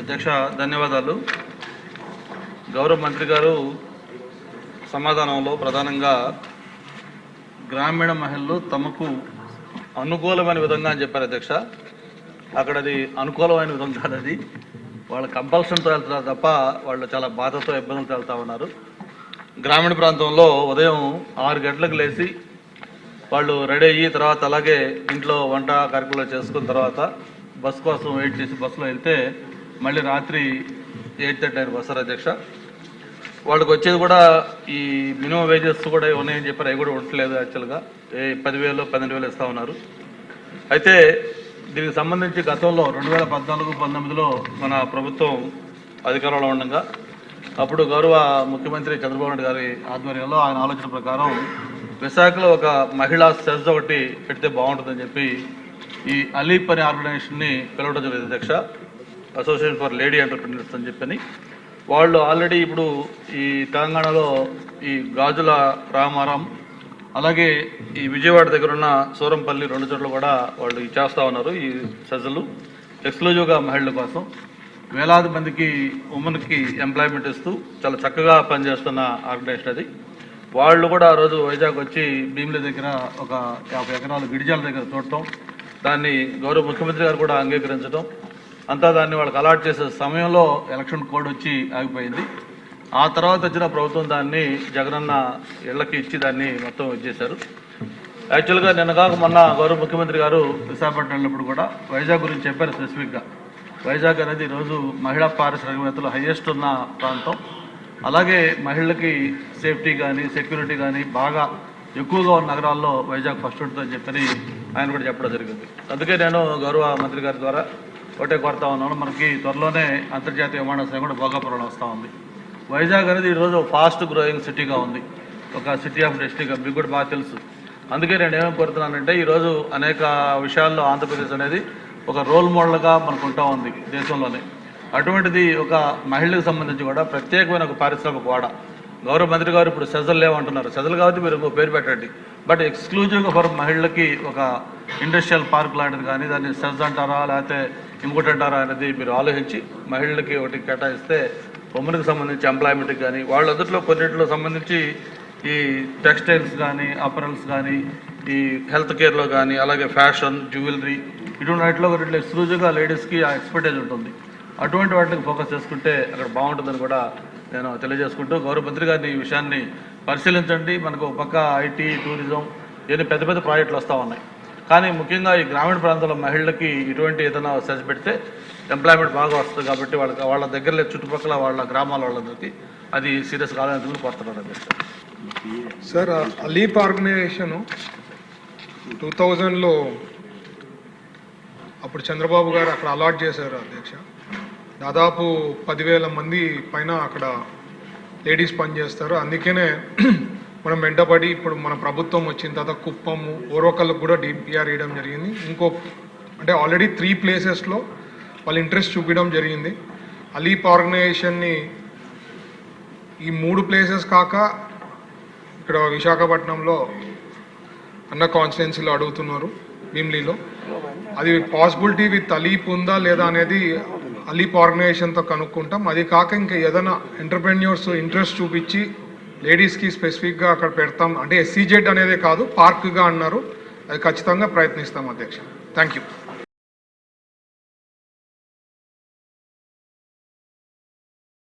అధ్యక్ష ధన్యవాదాలు. గౌరవ మంత్రి గారు సమాధానంలో ప్రధానంగా గ్రామీణ మహిళలు తమకు అనుకూలమైన విధంగా అని చెప్పారు అధ్యక్ష. అక్కడ అది అనుకూలమైన విధం కాదు అది. వాళ్ళ కంపల్షన్తో వెళ్తున్నారు తప్ప వాళ్ళు చాలా బాధతో ఇబ్బందులతో వెళ్తా ఉన్నారు. గ్రామీణ ప్రాంతంలో ఉదయం ఆరు గంటలకు లేచి వాళ్ళు రెడీ అయ్యి తర్వాత అలాగే ఇంట్లో వంట కార్యక్రమాలు చేసుకున్న తర్వాత బస్ కోసం వెయిట్ చేసి బస్సులో వెళ్తే మళ్ళీ రాత్రి ఎయిట్ థర్టీ నైన్ వస్తారు అధ్యక్ష వాళ్ళకి వచ్చేది కూడా ఈ మినిమం వేజెస్ కూడా ఉన్నాయని చెప్పారు అవి కూడా ఉండట్లేదు యాక్చువల్గా ఏ పదివేలు పన్నెండు వేలు ఇస్తా ఉన్నారు. అయితే దీనికి సంబంధించి గతంలో రెండు వేల పద్నాలుగు పంతొమ్మిదిలో మన ప్రభుత్వం అధికారంలో ఉండగా అప్పుడు గౌరవ ముఖ్యమంత్రి చంద్రబాబు నాయుడు గారి ఆధ్వర్యంలో ఆయన ఆలోచన ప్రకారం విశాఖలో ఒక మహిళా సెజ్ ఒకటి పెడితే బాగుంటుందని చెప్పి ఈ అలీప్ అనే ఆర్గనైజేషన్ని పిలవడం జరిగింది అధ్యక్ష. అసోసియేషన్ ఫర్ లేడీ ఎంటర్ప్రినర్స్ అని చెప్పని వాళ్ళు ఆల్రెడీ ఇప్పుడు ఈ తెలంగాణలో ఈ గాజుల రామారాం అలాగే ఈ విజయవాడ దగ్గర ఉన్న సూరంపల్లి రెండు చోట్ల కూడా వాళ్ళు చేస్తూ ఉన్నారు ఈ సజలు ఎక్స్క్లూజివ్గా మహిళల కోసం వేలాది మందికి ఉమెన్కి ఎంప్లాయ్మెంట్ ఇస్తూ చాలా చక్కగా పనిచేస్తున్న ఆర్గనైజేషన్ అది. వాళ్ళు కూడా ఆ రోజు వైజాగ్ వచ్చి భీమిలి దగ్గర ఒక యాభై ఎకరాలు గిడిజాల దగ్గర చూడటం దాన్ని గౌరవ ముఖ్యమంత్రి గారు కూడా అంగీకరించడం అంతా దాన్ని వాళ్ళకి అలాట్ చేసే సమయంలో ఎలక్షన్ కోడ్ వచ్చి ఆగిపోయింది. ఆ తర్వాత వచ్చిన ప్రభుత్వం దాన్ని జగనన్న ఇళ్ళకి ఇచ్చి దాన్ని మొత్తం ఇచ్చేశారు యాక్చువల్గా నిన్న కాక మొన్న గౌరవ ముఖ్యమంత్రి గారు విశాఖపట్నం వెళ్ళినప్పుడు కూడా వైజాగ్ గురించి చెప్పారు స్పెసిఫిక్గా. వైజాగ్ అనేది ఈరోజు మహిళా పారిశ్రామికవేత్తలు హైయెస్ట్ ఉన్న ప్రాంతం. అలాగే మహిళలకి సేఫ్టీ కానీ సెక్యూరిటీ కానీ బాగా ఎక్కువగా ఉన్న నగరాల్లో వైజాగ్ ఫస్ట్ ఉంటుందని చెప్పని ఆయన కూడా చెప్పడం జరిగింది. అందుకే నేను గౌరవ మంత్రి గారి ద్వారా ఒకటే కోరుతా ఉన్నాను. మనకి త్వరలోనే అంతర్జాతీయ విమానాశ్రయం కూడా భోగాపురంలో వస్తూ ఉంది. వైజాగ్ అనేది ఈరోజు ఫాస్ట్ గ్రోయింగ్ సిటీగా ఉంది. ఒక సిటీ ఆఫ్ డెస్టినీ మీకు కూడా బాగా తెలుసు. అందుకే నేను ఏమేమి కోరుతున్నానంటే ఈరోజు అనేక విషయాల్లో ఆంధ్రప్రదేశ్ అనేది ఒక రోల్ మోడల్గా మనకు ఉంటా ఉంది దేశంలోనే. అటువంటిది ఒక మహిళలకు సంబంధించి కూడా ప్రత్యేకమైన ఒక పారిశ్రామిక వాడ. గౌరవ మంత్రి గారు ఇప్పుడు సెజల్ లేవంటున్నారు. సెజల్ కాబట్టి మీరు ఇంకో పేరు పెట్టండి. బట్ ఎక్స్క్లూజివ్గా ఫర్ మహిళలకి ఒక ఇండస్ట్రియల్ పార్క్ లాంటిది కానీ దాన్ని సెజ్ అంటారా లేకపోతే ఇంకోటి అంటారా అనేది మీరు ఆలోచించి మహిళలకి ఒకటి కేటాయిస్తే ఉమెన్కి సంబంధించి ఎంప్లాయ్మెంట్కి కానీ వాళ్ళందరిలో కొన్నింటిలో సంబంధించి ఈ టెక్స్టైల్స్ కానీ అపరల్స్ కానీ ఈ హెల్త్ కేర్లో కానీ అలాగే ఫ్యాషన్ జ్యువెలరీ ఇటువంటి వాటిలో వీటిలో ఎక్స్క్లూజివ్గా లేడీస్కి ఆ ఎక్స్పర్టైజ్ ఉంటుంది. అటువంటి వాటికి ఫోకస్ చేసుకుంటే అక్కడ బాగుంటుందని కూడా నేను తెలియజేసుకుంటూ గౌరవ మంత్రి గారిని ఈ విషయాన్ని పరిశీలించండి. మనకు ఒక పక్క ఐటీ టూరిజం ఇవన్నీ పెద్ద పెద్ద ప్రాజెక్టులు వస్తూ ఉన్నాయి. కానీ ముఖ్యంగా ఈ గ్రామీణ ప్రాంతాల మహిళలకి ఇటువంటి ఏదైనా సెర్చ్ పెడితే ఎంప్లాయ్మెంట్ బాగా వస్తుంది కాబట్టి వాళ్ళకి వాళ్ళ దగ్గర చుట్టుపక్కల వాళ్ళ గ్రామాల వాళ్ళందరికీ అది సీరియస్ కావాలని కోరుతున్నాను సార్ అలీప్ ఆర్గనైజేషన్ టూ థౌజండ్లో అప్పుడు చంద్రబాబు గారు అక్కడ అలాట్ చేశారు అధ్యక్ష. దాదాపు పదివేల మంది పైన అక్కడ లేడీస్ పనిచేస్తారు. అందుకనే మనం వెంటబడి ఇప్పుడు మన ప్రభుత్వం వచ్చిన తర్వాత కుప్పము ఓరోకల్కి కూడా డిపిఆర్ వేయడం జరిగింది. ఇంకో అంటే ఆల్రెడీ త్రీ ప్లేసెస్లో వాళ్ళు ఇంట్రెస్ట్ చూపించడం జరిగింది. అలీప్ ఆర్గనైజేషన్ని ఈ మూడు ప్లేసెస్ కాక ఇక్కడ విశాఖపట్నంలో అన్న కాన్స్టిట్యున్సీలో అడుగుతున్నారు భీమ్లీలో. అది పాసిబిలిటీ విత్ అలీప్ ఉందా లేదా అనేది అలీప్ ఆర్గనైజేషన్తో కనుక్కుంటాం. అది కాక ఇంకా ఏదైనా ఎంటర్ప్రెన్యూర్స్ ఇంట్రెస్ట్ చూపించి లేడీస్కి స్పెసిఫిక్గా అక్కడ పెడతాం. అంటే ఎస్సీజెడ్ అనేదే కాదు పార్క్గా అన్నారు. అది ఖచ్చితంగా ప్రయత్నిస్తాం అధ్యక్ష. Thank you